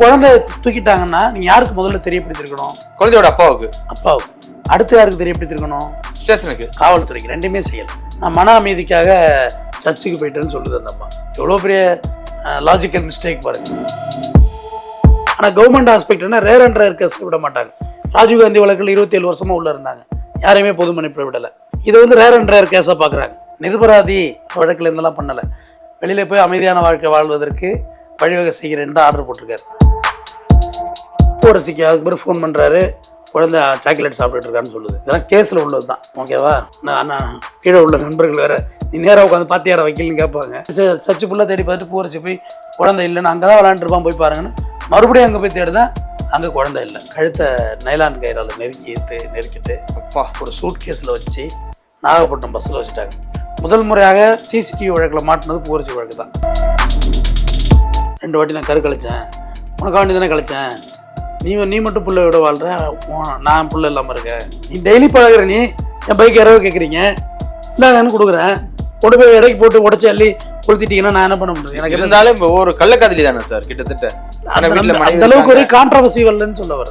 குழந்தை தூக்கிட்டாங்கன்னா நீங்க யாருக்கு முதல்ல தெரியப்படுத்திருக்கணும்? குழந்தையோட அப்பாவுக்கு. அப்பாவுக்கு. அடுத்து யாருக்கு தெரியப்படுத்திருக்கணும்? ஸ்டேஷனுக்கு. காவல்துறைக்கு. ரெண்டுமே செய்யல. நான் மன அமைதிக்காக சர்ச்சுக்கு போயிட்டேன்னு சொல்லுது அந்த அம்மா. எவ்வளோ பெரிய லாஜிக்கல் மிஸ்டேக் பாருங்க. ஆனால் கவர்மெண்ட் ஹாஸ்பிட்டல்னா ரேர் அண்ட் ரேர் கேஸ் விட மாட்டாங்க. ராஜீவ்காந்தி வழக்கில் இருபத்தேழு வருஷமா உள்ள இருந்தாங்க. யாரையுமே பொது மன்னிப்பு விடலை. இதை வந்து ரேர் அண்ட் ரேர் கேஸாக பார்க்குறாங்க நிர்பராதி வழக்கில் இருந்தெல்லாம் பண்ணலை. வெளியில் போய் அமைதியான வாழ்க்கை வாழ்வதற்கு வழிவகை செய்கிறேன்னு தான் ஆர்டர் போட்டிருக்காரு. பூரசிக்கு அதுக்கு பிறகு ஃபோன் பண்ணுறாரு குழந்தை சாக்லேட் சாப்பிட்டுட்டு இருக்கான்னு சொல்லுது. இதெல்லாம் கேஸில் உள்ளது தான் ஓகேவா நான் அண்ணா கீழே உள்ள நண்பர்கள் வேற. நீ நேராக உட்காந்து பாத்தியார வைக்கலன்னு கேட்பாங்க. சரி சர்ச்சு ஃபுல்லாக தேடி பார்த்துட்டு பூரச்சி போய் குழந்தை இல்லைன்னு அங்கே தான் விளாண்டுருப்பான் போய் பாருங்கன்னு. மறுபடியும் அங்கே போய் தேடுதான் அங்கே குழந்தை இல்லை. கழுத்தை நைலான் கயிறால் நெருக்கி எடுத்து நெருக்கிட்டு அப்பா. ஒரு சூட் கேஸில் வச்சு நாகப்பட்டினம் பஸ்ஸில் வச்சுட்டாங்க. முதல் முறையாக சிசிடிவி வழக்கில் மாட்டினது பூரச்சி வழக்கு தான் ரெண்டு வாட்டி நான் கரு கழிச்சேன். உனக்காண்டி தானே கழிச்சேன்? நீ நீ மட்டும் புள்ள விட வாழ்ற? உன் நான் புள்ள இல்லாமல் இருக்கேன் நீ டெய்லி பழகுற நீ? என் பைக் இரவு கேட்குறீங்க இந்தாங்கன்னு கொடுக்குறேன்? கொண்டு போய் இடைக்கு போட்டு உடச்சி அள்ளி கொளுத்திட்டீங்கன்னா நான் என்ன பண்ண முடியும்? எனக்கு இருந்தாலும் ஒரு கள்ளக்காதலி தானே சார் கிட்டத்தட்ட. அந்த அளவுக்கு ஒரு. கான்ட்ரவர்சி வரலன்னு சொல்ல வர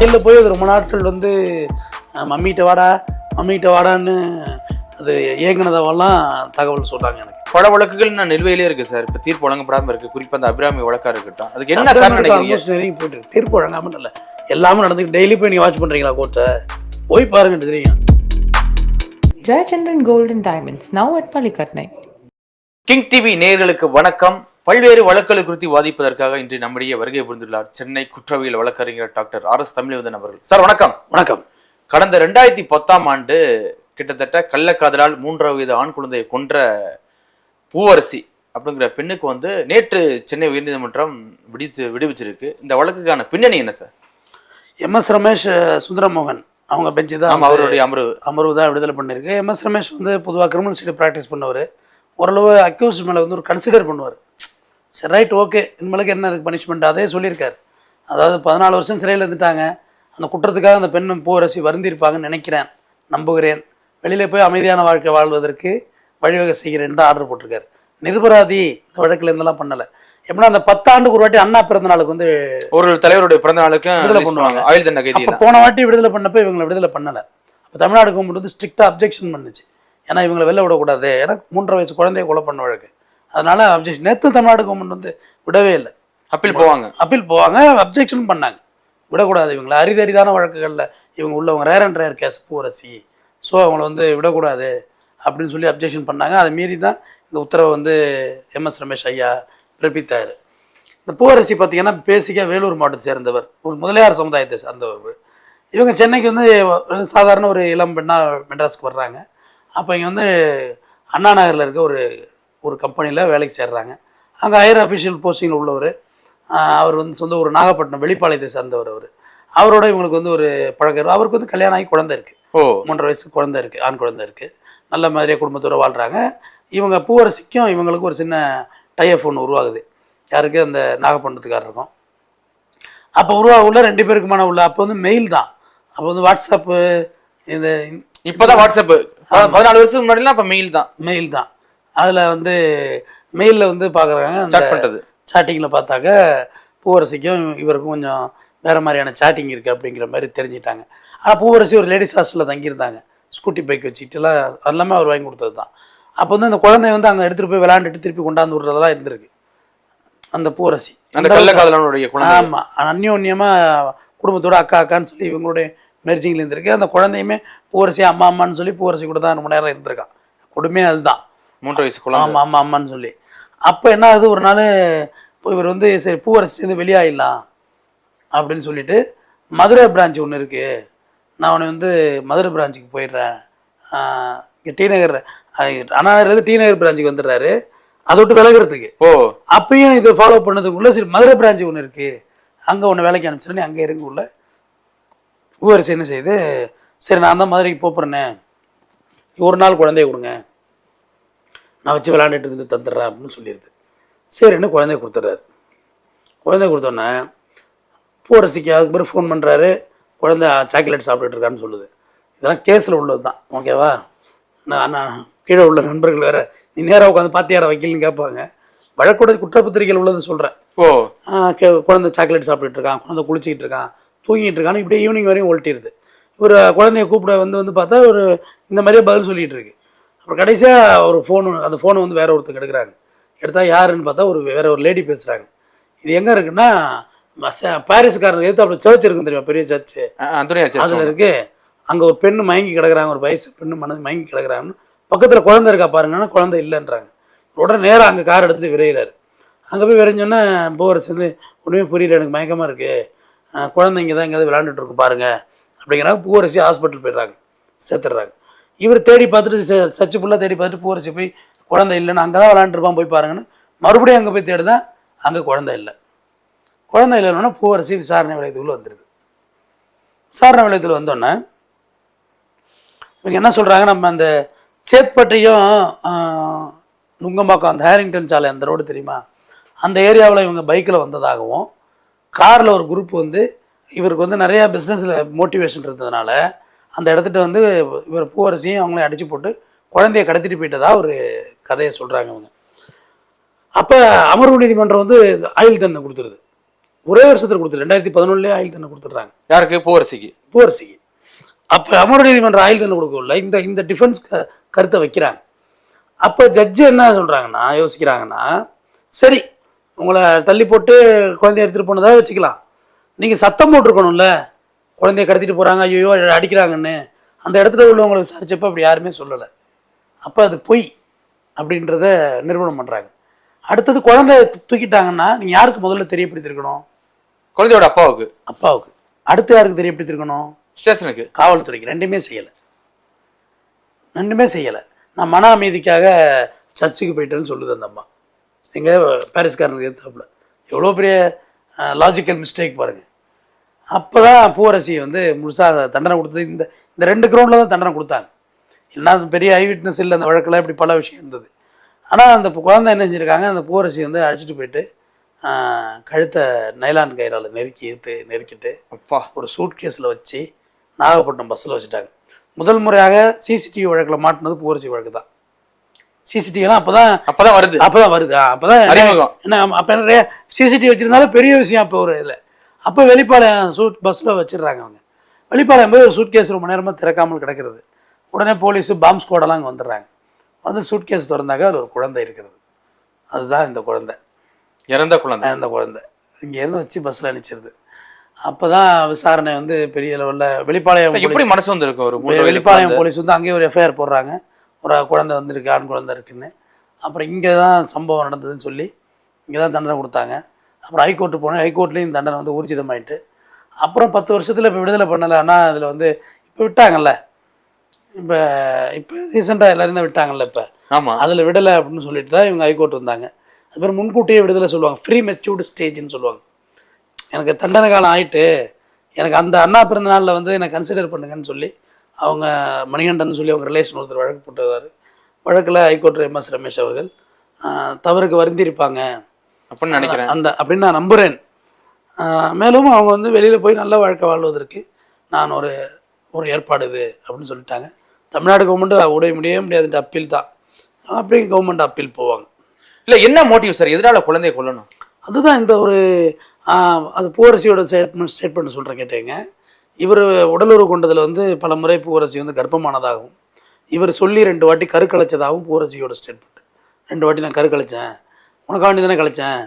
ஜெயிலில் போய் அது ரொம்ப நாட்கள் வந்து மம்மிகிட்ட வாடா மம்மிகிட்ட வாடான்னு அது ஏங்கினதவெல்லாம் தகவல் சொல்றாங்க எனக்கு. பல வழக்குகள் நான் நிலுவையிலே இருக்கு சார். இப்ப தீர்ப்பு வழங்கப்படாம இருக்கு. குறிப்பா அந்த அபிராமி வழக்கா இருக்கட்டும். அதுக்கு என்ன காரணம் போயிட்டு. தீர்ப்பு வழங்காமல் இல்லை. எல்லாமே நடந்துக்கு டெய்லி போய் நீங்க வாட்ச் பண்றீங்களா கோர்ட்டை போய் பாருங்க தெரியும் Gold and Diamonds, now at Palikatnai. King TV நேயர்களுக்கு வணக்கம். பல்வேறு வழக்குகள் குறித்து வாதிப்பதற்காக இன்று நம்முடைய வருகை புரிந்துள்ளார் சென்னை குற்றவியல் வழக்கறிஞர் டாக்டர் ஆர் எஸ் தமிழ்வதன் அவர்கள். சார் வணக்கம். வணக்கம். கடந்த ரெண்டாயிரத்தி பத்தாம் ஆண்டு கிட்டத்தட்ட கள்ளக்காதலால் மூன்றாவது ஆண் குழந்தையை கொன்ற பூவரசி அப்படிங்கிற பெண்ணுக்கு வந்து நேற்று சென்னை உயர்நீதிமன்றம் விடுவித்து விடுவிச்சிருக்கு. இந்த வழக்குக்கான பின்னணி என்ன sir? M S Ramesh Sundaramohan அவங்க பெஞ்சு தான் அவருடைய அமர்வு. அமர்வு தான் விடுதலை பண்ணியிருக்கு. எம் எஸ் ரமேஷ் வந்து பொதுவாக கிரிமினல் சைடு ப்ராக்டிஸ் பண்ணவர். ஓரளவு அக்யூஸ் மேலே வந்து ஒரு கன்சிடர் பண்ணுவார். சரி ரைட் ஓகே இனிமேலுக்கு என்ன இருக்குது பனிஷ்மெண்ட் அதே சொல்லியிருக்காரு. அதாவது பதினாலு வருஷம் சிறையில் இருந்துட்டாங்க. அந்த குற்றத்துக்காக அந்த பெண் பூரசி வருந்திருப்பாங்கன்னு நினைக்கிறேன். நம்புகிறேன். வெளியில் போய் அமைதியான வாழ்க்கை வாழ்வதற்கு வழிவகை செய்கிறேன்னு தான் ஆர்டர் போட்டிருக்காரு. நிர்பராதி இந்த வழக்கில் இருந்தெல்லாம் பண்ணலை. எப்படின்னா அந்த பத்தாண்டுக்கு ஒரு வாட்டி அண்ணா பிறந்த நாளுக்கு வந்து ஒரு தலைவருடைய பிறந்த நாளுக்கும் விடுதலை பண்ணுவாங்க. ஆயுள் தண்டனை போன வாட்டி விடுதலை பண்ணப்போ இவங்களை விடுதலை பண்ணலை. அப்போ தமிழ்நாடு கவர்மெண்ட் வந்து ஸ்ட்ரிக்டாக அப்ஜெக்ஷன் பண்ணுச்சு. ஏன்னா இவங்களை வெளில விடக்கூடாது. ஏன்னா மூன்றரை வயசு குழந்தைய கொலை பண்ண வழக்கு. அதனால அப்ஜெக்ஷன் நேற்று தமிழ்நாடு கவர்மெண்ட் வந்து விடவே இல்லை. அப்பீல் போவாங்க. அப்பீல் போவாங்க அப்ஜெக்ஷன் பண்ணாங்க. விடக்கூடாது இவங்களை. அரிதரிதான வழக்குகளில் இவங்க உள்ளவங்க ரேர் அண்ட் ரேர் கேஸ் பூரசி. ஸோ அவங்கள வந்து விடக்கூடாது. அப்படின்னு சொல்லி அப்ஜெக்ஷன் பண்ணாங்க. அதை மீறி தான் இந்த உத்தரவை வந்து எம்எஸ் ரமேஷ் ஐயா பிறப்பித்தார். இந்த பூவரசி பார்த்தீங்கன்னா பேசிக்காக வேலூர் மாவட்டத்தை சேர்ந்தவர். ஒரு முதலியார் சமுதாயத்தை சார்ந்தவர் இவங்க சென்னைக்கு வந்து சாதாரண ஒரு இளம் பெண்ணாக மெட்ராஸ்க்கு வர்றாங்க. அப்போ இங்கே வந்து அண்ணா நகரில் இருக்க ஒரு ஒரு கம்பெனியில் வேலைக்கு சேர்றாங்க. அங்கே ஹையர் அஃபிஷியல் போஸ்டிங்கில் உள்ளவர். அவர் வந்து சொந்த ஒரு நாகப்பட்டினம் வெளிப்பாளையத்தை சார்ந்தவர் அவர். அவரோட இவங்களுக்கு வந்து ஒரு பழக்கம் அவருக்கு வந்து கல்யாணம் ஆகி குழந்தை இருக்குது ஓ. மூன்றரை வயசு குழந்தை இருக்குது ஆண் குழந்தை இருக்குது நல்ல மாதிரியாக குடும்பத்தோட வாழ்கிறாங்க இவங்க பூவரசிக்கும் இவங்களுக்கு ஒரு சின்ன டைப் ஒன்று உருவாகுது. யாருக்கு? அந்த நாகப்பட்டினத்துக்காரருக்கும். அப்போ உருவாகுள்ள ரெண்டு பேருக்குமான உள்ள அப்போ வந்து மெயில் தான். அப்போ வந்து வாட்ஸ்அப்பு இந்த இப்பதான் வாட்ஸ்அப் பதினாலு வருஷத்துக்கு முன்னாடிலாம் அப்ப மெயில் தான். மெயில் தான். அதில் வந்து மெயிலில் வந்து பார்க்குறாங்க அந்த பண்றது. சாட்டிங்கில் பார்த்தாக்க பூவரசிக்கும் இவருக்கும் கொஞ்சம் வேறு மாதிரியான சாட்டிங் இருக்குது அப்படிங்கிற மாதிரி தெரிஞ்சிட்டாங்க. ஆனால் பூவரசி ஒரு லேடிஸ் ஹாஸ்டலில் தங்கியிருந்தாங்க. ஸ்கூட்டி பைக் வச்சுக்கிட்டுலாம் எல்லாமே அவர் வாங்கி கொடுத்தது தான் அப்போ வந்து அந்த குழந்தைய வந்து அங்கே எடுத்துகிட்டு போய் விளாண்டுட்டு திருப்பி கொண்டாந்து விட்றதெல்லாம் இருந்திருக்கு. அந்த பூவரசி. அந்த கள்ளக்காதலனுடைய ஆமாம் அந்யோன்யமாக குடும்பத்தோட அக்கா அக்கான்னு சொல்லி இவங்களுடைய மெர்ஜிங்கில் இருந்திருக்கு. அந்த குழந்தையுமே பூவரசி அம்மா அம்மான்னு சொல்லி பூவரசி கூட தான் ரொம்ப நேரம் இருந்திருக்கான் கொடுமையே அதுதான். மூன்று வயசு குழந்தை. ஆமாம் ஆமாம் அம்மான்னு சொல்லி. அப்போ என்ன ஆகுது? ஒரு நாள் இப்போ இவர் வந்து சரி பூவரசிலேருந்து வெளியாகிடலாம் அப்படின்னு சொல்லிட்டு மதுரை பிரான்ச் ஒன்று இருக்குது நான் அவனை வந்து மதுரை பிரான்ச்சுக்கு போயிடுறேன். இங்கே டி நகர் அண்ணா நகர்லேருந்து டி நகர் பிரான்ச்சுக்கு வந்துடுறாரு. அதை விட்டு விலகிறதுக்கு. ஓ. அப்பயும் இது ஃபாலோ பண்ணதுக்குள்ள சரி மதுரை பிரான்ச் ஒன்று இருக்குது அங்கே ஒன்று வேலைக்கு அனுப்பிச்சிடனே அங்கே இருக்குள்ள பூவரசி என்ன செய்யுது சரி நான் தான் மதுரைக்கு போப்புறேனே. ஒரு நாள் குழந்தைய கொடுங்க. நான் வச்சு விளாண்டுட்டு இருந்துட்டு தந்துடுறேன் அப்படின்னு சொல்லிடுது. சரின்னு குழந்தைய கொடுத்துட்றாரு. குழந்தைய கொடுத்தோன்னே பூவரசிக்கு அதுக்கு பிறகு ஃபோன் பண்ணுறாரு குழந்தை சாக்லேட் சாப்பிட்டுட்டு இருக்கான்னு சொல்லுது. இதெல்லாம் கேஸில் உள்ளது தான் ஓகேவா நான் அண்ணா கீழே உள்ள நண்பர்கள் வேற நீ நேராக உட்காந்து பாத்தியார வைக்கலன்னு கேட்பாங்க. வழக்குடைய குற்றப்பத்திரிகையில் உள்ளது சொல்கிறேன் ஓ. குழந்தை சாக்லேட் சாப்பிட்டுட்டு இருக்கான் குழந்தை குளிச்சிக்கிட்டு இருக்கான் தூங்கிட்டு இருக்கான்னு இப்படியே ஈவினிங் வரையும் ஒழட்டிடுது ஒரு குழந்தைய கூப்பிட வந்து வந்து பார்த்தா ஒரு இந்த மாதிரியே பதில் சொல்லிட்டு இருக்கு. அப்புறம் கடைசியாக ஒரு ஃபோனு அந்த ஃபோனை வந்து வேற ஒருத்தர் எடுக்கிறாங்க எடுத்தா யாருன்னு பார்த்தா ஒரு வேற ஒரு லேடி பேசுகிறாங்க இது எங்கே இருக்குன்னா பாரிஸ்காரன் எதிர்த்து அப்படி சர்ச் இருக்கும் தெரியுமா? பெரிய சர்ச்சு அதில் இருக்கு. அங்கே ஒரு பெண்ணு மயங்கி கிடக்குறாங்க ஒரு வயசு பெண்ணு மனது மயங்கி கிடக்குறாங்கன்னு. பக்கத்தில் குழந்தை இருக்கா பாருங்கன்னா குழந்தை இல்லைன்றாங்க. உடனே நேராக அங்கே கார் எடுத்துட்டு விரைகிறாரு. அங்கே போய் விரைஞ்சோன்னே போர் சேர்ந்து ஒன்றுமே புரியல எனக்கு மயக்கமாக இருக்குது குழந்தை இங்கே தான் எங்கேயாவது விளாண்டுட்டு இருக்கு பாருங்க. அப்படிங்கிறாங்க. பூவரசி ஹாஸ்பிட்டல் போயிடுறாங்க. சேர்த்துடுறாங்க. இவர் தேடி பார்த்துட்டு ச- சர்ச்சு ஃபுல்லாக தேடி பார்த்துட்டு பூவரசி போய் குழந்தை இல்லைன்னு அங்கே தான் விளாண்டுருப்பான் போய் பாருங்கன்னு மறுபடியும் அங்கே போய் தேடுதான் அங்கே குழந்தை இல்லை. குழந்தை இல்லைன்னா பூவரசி விசாரணை நிலையத்துக்குள்ளே வந்துடுது விசாரணை வளையத்தில் வந்தோன்னே இவங்க என்ன சொல்கிறாங்க நம்ம அந்த சேத்பட்டையும் நுங்கம்பாக்கம் அந்த ஹேரிங்டன் சாலை அந்த ரோடு தெரியுமா? அந்த ஏரியாவில் இவங்க பைக்கில் வந்ததாகவும் காரில் ஒரு குரூப் வந்து இவருக்கு வந்து நிறையா பிஸ்னஸில் மோட்டிவேஷன் இருந்ததுனால அந்த இடத்துட்டு வந்து இவர் பூவரசியும் அவங்களையும் அடித்து போட்டு குழந்தைய கடத்திட்டு போயிட்டதா ஒரு கதையை சொல்கிறாங்க இவங்க. அப்போ அமர்வு நீதிமன்றம் வந்து ஆயுள் தண்டனை கொடுத்துருது. ஒரே வருஷத்தில் கொடுத்துரு. ரெண்டாயிரத்தி பதினொன்றுலேயே ஆயுள் தண்டனை கொடுத்துட்றாங்க. யாருக்கு? பூவரசிக்கு. பூவரசிக்கு. அப்போ அமர்வு நீதிமன்றம் ஆயுள் தண்டனை கொடுக்கல இந்த இந்த டிஃபென்ஸ் கருத்தை வைக்கிறாங்க. அப்போ ஜட்ஜு என்ன சொல்கிறாங்கன்னா யோசிக்கிறாங்கன்னா சரி உங்களை தள்ளி போட்டு குழந்தைய எடுத்துகிட்டு போனதாக வச்சுக்கலாம். நீங்கள் சத்தம் போட்டிருக்கணும்ல. குழந்தைய கடத்திட்டு போகிறாங்க ஐயோ அடிக்கிறாங்கன்னு. அந்த இடத்துல உள்ளவங்களை விசாரிச்சப்ப அப்படி யாருமே சொல்லலை. அப்போ அது பொய் அப்படின்றத நிரூபணம் பண்ணுறாங்க அடுத்தது குழந்தைய தூ- தூக்கிட்டாங்கன்னா நீங்கள் யாருக்கு முதல்ல தெரியப்படுத்திருக்கணும் குழந்தையோட அப்பாவுக்கு. அப்பாவுக்கு. அடுத்து யாருக்கு தெரியப்படுத்திருக்கணும் ஸ்டேஷனுக்கு. காவல்துறைக்கு. ரெண்டுமே செய்யலை. ரெண்டுமே செய்யலை. நான் மன அமைதிக்காக சர்ச்சுக்கு போயிட்டேன்னு சொல்லுது அந்த அம்மா. எங்கே பாரிஸ்காரனுக்கு எதிர்த்தாப்புல. எவ்வளோ பெரிய லாஜிக்கல் மிஸ்டேக் பாருங்கள் அப்போ தான் பூவரசி வந்து முழுசாக தண்டனை கொடுத்தது. இந்த இந்த ரெண்டு கிரவுண்டில் தான் தண்டனை கொடுத்தாங்க. இல்லைன்னா பெரிய ஐ விட்னஸ் இல்லை அந்த வழக்கில் இப்படி பல விஷயம் இருந்தது. ஆனால் அந்த குழந்தை என்ன செஞ்சுருக்காங்க? அந்த பூவரசி வந்து அழைச்சிட்டு போயிட்டு கழுத்தை நைலான் கயிறால் நெருக்கி இழுத்து நெருக்கிட்டு அப்பா. ஒரு சூட் கேஸில் வச்சு நாகப்பட்டினம் பஸ்ஸில் வச்சுட்டாங்க. முதல் முறையாக சிசிடிவி வழக்கில் மாட்டினது பூவரசி வழக்கு தான். சிசிடிவிலாம் அப்போ தான் அப்பதான் வருது. அப்போ தான் வருது அப்போ தான் அறிமுகம். என்ன அப்போ நிறைய சிசிடிவி வச்சுருந்தாலும் பெரிய விஷயம் அப்போ ஒரு இதில். அப்போ வெளிப்பாளையம் சூட் பஸ்ஸில் வச்சிடுறாங்க அவங்க. வெளிப்பாளையம் போய் ஒரு சூட் கேஸ் ரொம்ப நேரமாக திறக்காமல் கிடக்கிறது. உடனே போலீஸு பாம்ப் ஸ்குவாடெல்லாம் அங்கே வந்துடுறாங்க. வந்து சூட் கேஸ் திறந்தாக்க அதில் ஒரு குழந்தை இருக்கிறது. அதுதான் இந்த குழந்தை. இறந்த குழந்தை. அந்த குழந்தை. இங்கேருந்து வச்சு பஸ்ஸில் அனுப்பிச்சிருது. அப்போ தான் விசாரணை வந்து பெரிய லெவலில் வெளிப்பாளையம் எப்படி மனசு வந்திருக்கும் ஒரு வெளிப்பாளையம்? போலீஸ் வந்து அங்கேயே ஒரு எஃப்ஐஆர் போடுறாங்க. ஒரு குழந்தை வந்திருக்கு ஆண் குழந்தை இருக்குன்னு. அப்புறம் இங்கே தான் சம்பவம் நடந்ததுன்னு சொல்லி இங்கே தான் தண்டனை கொடுத்தாங்க. அப்புறம் ஹைகோர்ட்டு போனேன். ஹைகோர்ட்லேயும் தண்டனை வந்து ஊர்ஜிதமாயிட்டு. அப்புறம் பத்து வருஷத்தில் இப்போ விடுதலை பண்ணலை. ஆனால் அதில் வந்து இப்போ விட்டாங்கல்ல. இப்போ இப்போ ரீசெண்டாக எல்லாரும் தான் விட்டாங்கல்ல இப்போ. ஆமா. அதில் விடலை அப்படின்னு சொல்லிட்டு தான் இவங்க ஹைகோர்ட் வந்தாங்க. அதுக்கப்புறம் முன்கூட்டியே விடுதலை சொல்லுவாங்க. ஃப்ரீ மெச்சூர்டு ஸ்டேஜ்னு சொல்லுவாங்க. எனக்கு தண்டனை காலம் ஆயிட்டு எனக்கு அந்த அண்ணா பிறந்த நாளில் வந்து என்னை கன்சிடர் பண்ணுங்கன்னு சொல்லி அவங்க மணிகண்டன் சொல்லி அவங்க ரிலேஷன் ஒருத்தர் வழக்கு போட்டுவார் வழக்கில் ஹைகோர்ட் எம்எஸ் ரமேஷ் அவர்கள் தவறுக்கு வருந்திருப்பாங்க அப்படின்னு நினைக்கிறேன். அந்த அப்படின்னு நான் நம்புகிறேன் மேலும் அவங்க வந்து வெளியில் போய் நல்ல வாழ்க்கை வாழ்வதற்கு நான் ஒரு ஒரு ஏற்பாடு இது அப்படின்னு சொல்லிட்டாங்க. தமிழ்நாடு கவர்மெண்ட்டு உடைய முடியவே முடியாது அப்பீல் தான். அப்படி கவர்மெண்ட் அப்பீல் போவாங்க. இல்லை என்ன மோட்டிவ் சார் எதனால குழந்தைய கொல்லணும்? அதுதான் இந்த ஒரு அது பூவரசியோட ஸ்டேட்மெண்ட் ஸ்டேட்மெண்ட் சொல்கிறேன் கேட்டேங்க. இவர் உடலுறவு கொண்டதில் வந்து பல முறை பூவரசி வந்து கர்ப்பமானதாகவும் இவர் சொல்லி ரெண்டு வாட்டி கரு கலைச்சதாகவும் பூவரசியோட ஸ்டேட்மெண்ட் ரெண்டு வாட்டி நான் கரு கலைச்சேன். உனக்காண்டி தானே கலைச்சேன்.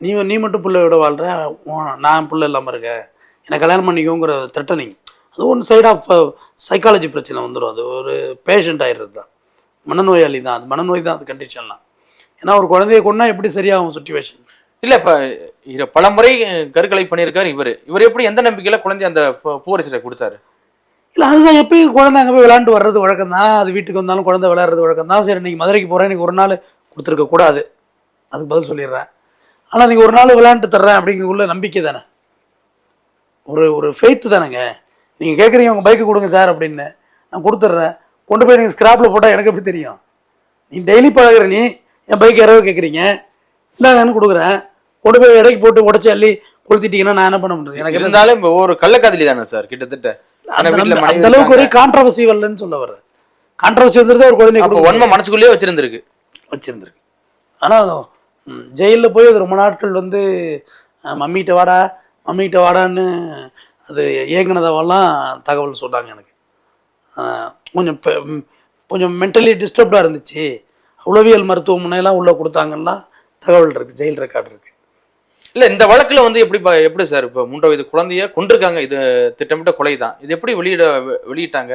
நீ நீ மட்டும் பிள்ளையோட வாழ்கிற நான் பிள்ளை இல்லாமல் இருக்கேன் என்னை கல்யாணம் பண்ணிக்கோங்கிற த்ரெட்டனிங் அது ஒன் சைட் ஆஃப் சைக்காலஜி பிரச்சனை வந்துடும் அது ஒரு பேஷண்ட் ஆகிடுறது தான் மனநோயாளி தான் அது மனநோய் தான் அது கண்டிஷன்லாம் ஏன்னா ஒரு குழந்தைய கொண்டா எப்படி சரியாகும் சுச்சுவேஷன் இல்ல இப்ப இத பல முறை கருக்கலை பண்ணியிருக்காரு இவரு. இவர் எப்படி எந்த நம்பிக்கையில குழந்தை அந்த பூவரசியில கொடுத்தாரு? இல்லை அதுதான் எப்பயும் குழந்தை அங்கே போய் விளாண்டு வர்றது வழக்கம் தான் அது வீட்டுக்கு வந்தாலும் குழந்தை விளையாடுறது வழக்கம் தான் சரி நீங்கள் மதுரைக்கு போகிறேன் இன்னைக்கு ஒரு நாள் கொடுத்துருக்க கூடாது. அதுக்கு பதில் சொல்லிடுறேன். ஆனால் நீங்கள் ஒரு நாள் விளையாண்டு தர்றேன் அப்படிங்கக்குள்ள நம்பிக்கை தானே? ஒரு ஒரு ஃபெய்த்து தானேங்க. நீங்கள் கேட்குறீங்க உங்கள் பைக்கு கொடுங்க சார் அப்படின்னு. நான் கொடுத்துட்றேன். கொண்டு போய் நீங்கள் ஸ்கிராப்பில் போட்டால் எனக்கு எப்படி தெரியும்? நீ டெய்லி பழகுற நீ என் பைக் இரவு கேட்குறீங்க இந்தாங்கன்னு கொடுக்குறேன். கொண்டு போய் இடைக்கு போட்டு உடச்சி அள்ளி கொளுத்திட்டீங்கன்னா நான் என்ன பண்ண முடியும்? எனக்கு இருந்தாலும் இப்ப ஒரு கள்ளக்காதலி தானே சார் கிட்டத்தட்ட. அந்த அளவுக்கு ஒரு. கான்ட்ரவர்சி வரலன்னு சொல்ல வர்றேன். கான்ட்ரவர்சி வந்துருது ஒரு குழந்தை ஒன்மை மனசுக்குள்ளேயே வச்சிருந்திருக்கு. வச்சிருந்திருக்கு. ஆனால் ஜெயிலில் போய் அது ரொம்ப நாட்கள் வந்து மம்மிகிட்ட வாடா மம்மிகிட்ட வாடான்னு அது ஏங்கினதவெல்லாம் தகவல் சொன்னாங்க எனக்கு. கொஞ்சம் கொஞ்சம் மென்டலி டிஸ்டர்ப்டாக இருந்துச்சு. உளவியல் மருத்துவமனையெல்லாம் உள்ளே கொடுத்தாங்கன்னா தகவல் இருக்குது ஜெயில் ரெக்கார்டு இருக்குது இல்ல இந்த வழக்குல வந்து எப்படி எப்படி சார் இப்போ மூன்றாவது வயது குழந்தைய கொண்டிருக்காங்க இது திட்டமிட்ட கொலை தான். இது எப்படி வெளியிட வெளியிட்டாங்க?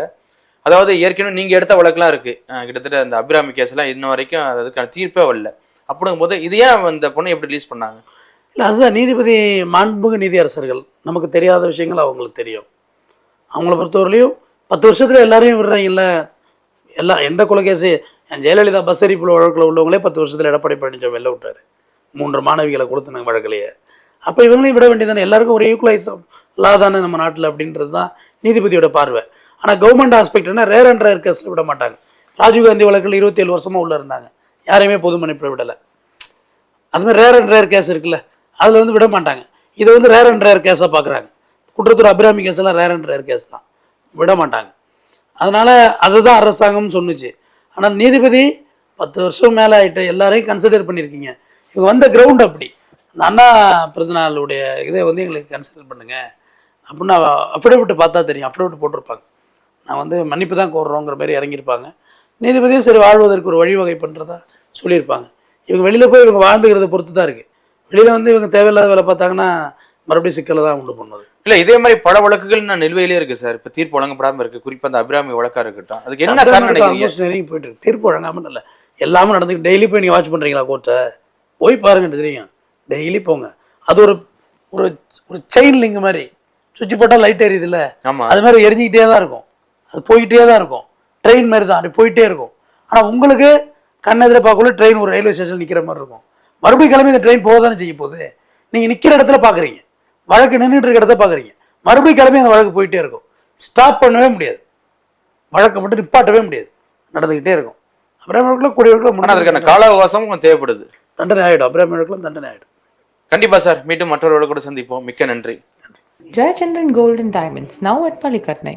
அதாவது ஏற்கனவே நீங்க எடுத்த வழக்குலாம் இருக்கு. அஹ் கிட்டத்தட்ட அந்த அபிராமி கேஸ் எல்லாம் இன்ன வரைக்கும் அதுக்கான தீர்ப்பே வரல. அப்படிங்கும் போது இது ஏன் இந்த பொண்ணை எப்படி ரிலீஸ் பண்ணாங்க? இல்லை அதுதான் நீதிபதி மாண்புமிகு நீதியரசர்கள். நமக்கு தெரியாத விஷயங்கள் அவங்களுக்கு தெரியும். அவங்கள பொறுத்தவரையிலையும் பத்து வருஷத்தில் எல்லாரையும் விடுறீங்கல்ல எல்லா எந்த கொலைகேசி ஜெயலலிதா பஸ் எரிப்பு வழக்கில் உள்ளவங்களே பத்து வருஷத்தில் எடப்பாடி பழனிசாமி வெளில விட்டார். மூன்று மாணவிகளை கொடுத்துனாங்க வழக்கிலேயே. அப்போ இவங்களையும் விட வேண்டியதானே எல்லாருக்கும் ஒரு ஈக்குவலைஸ் தானே நம்ம நாட்டில் அப்படின்றது தான் நீதிபதியோட பார்வை. ஆனால் கவர்மெண்ட் ஆஸ்பெக்ட்னா ரேர் அண்ட் ரேர் கேஸில் விட மாட்டாங்க. ராஜீவ்காந்தி வழக்கில் இருபத்தேழு வருஷமாக உள்ளே இருந்தாங்க. யாரையுமே பொது மன்னிப்பில் விடலை. அதுமாதிரி ரேர் அண்ட் ரேர் கேஸ் இருக்குல்ல அதில் வந்து விட மாட்டாங்க. இதை வந்து ரேர் அண்ட் ரேர் கேஸாக பார்க்குறாங்க குற்றத்தூர் அபிராமி கேஸ் எல்லாம் ரேர் அண்ட் ரேர் கேஸ் தான். விட மாட்டாங்க. அதனால் அதுதான் அரசாங்கம்னு சொன்னுச்சு. ஆனால் நீதிபதி பத்து வருஷம் மேலே ஆகிட்ட எல்லாரையும் கன்சிடர் பண்ணியிருக்கீங்க. இவங்க வந்த கிரவுண்ட் அப்படி. அந்த அண்ணா பிறந்தநாளுடைய இதை வந்து எங்களுக்கு கன்சிடர் பண்ணுங்கள் அப்படின்னு அஃபிடவிட் பார்த்தா தெரியும். அஃபிடவிட் போட்டிருப்பாங்க. நான் வந்து மன்னிப்பு தான் கோர்றோங்கிற மாதிரி இறங்கியிருப்பாங்க. நீதிபதியும் சரி வாழ்வதற்கு ஒரு வழிவகை பண்ணுறதா சொல்லியிருப்பாங்க. இவங்க வெளியில் போய் இவங்க வாழ்ந்துக்கிறத பொறுத்து தான் இருக்குது வெளியில் வந்து இவங்க தேவையில்லாத வேலை பார்த்தாங்கன்னா மறுபடியும் சிக்கலை தான் உண்டு பண்ணுது. இல்ல இதே மாதிரி பல வழக்குகள் நான் நிலுவையிலே இருக்கு சார். இப்ப தீர்ப்பு வழங்கப்படாம இருக்கு. குறிப்பா அந்த அபிராமி வழக்கா இருக்கட்டும். அதுக்கு என்ன காரணம் போயிட்டு தீர்ப்பு வழங்காமல் இல்லை. எல்லாமே நடந்துக்கு டெய்லி போய் நீங்கள் வாட்ச் பண்ணுறீங்களா கோர்ட்டை போய் பாருங்க தெரியும். டெய்லி போங்க. அது ஒரு ஒரு ஒரு செயின் லிங்க் மாதிரி. சுவிட்ச் போட்டால் லைட் எரியுதுல்ல ஆமா. அது மாதிரி எரிஞ்சிக்கிட்டே தான் இருக்கும். அது போய்கிட்டே தான் இருக்கும். ட்ரெயின் மாதிரி தான். அப்படி போயிட்டே இருக்கும். ஆனால் உங்களுக்கு கண்ணெதிர பார்க்கக்குள்ள ட்ரெயின் ஒரு ரயில்வே ஸ்டேஷன் நிற்கிற மாதிரி இருக்கும். மறுபடியும் கிளம்பி இந்த ட்ரெயின் போக தானே செய்ய போகுது? நீங்கள் நிற்கிற இடத்துல பார்க்குறீங்க வழக்கு நின்றுட்டு இருக்க இடத்த பார்க்குறீங்க மறுபடியும் கிளம்பி அந்த வழக்கு போயிட்டே இருக்கும். ஸ்டாப் பண்ணவே முடியாது. வழக்கை மட்டும் நிப்பாட்டவே முடியாது. நடந்துக்கிட்டே இருக்கும். அப்புறம் வழக்கில் கூடிய ஆனா வழக்கில் அதற்கான கால அவகாசம் கொஞ்சம் தேவைப்படுது. தண்டனை ஆகிடும் வழக்கில் தண்டனை ஆகிடும் கண்டிப்பா சார். மீண்டும் மற்றொரு கூட சந்திப்போம். மிக்க நன்றி. Jayachandran Gold and Diamonds, now at Palikatnai.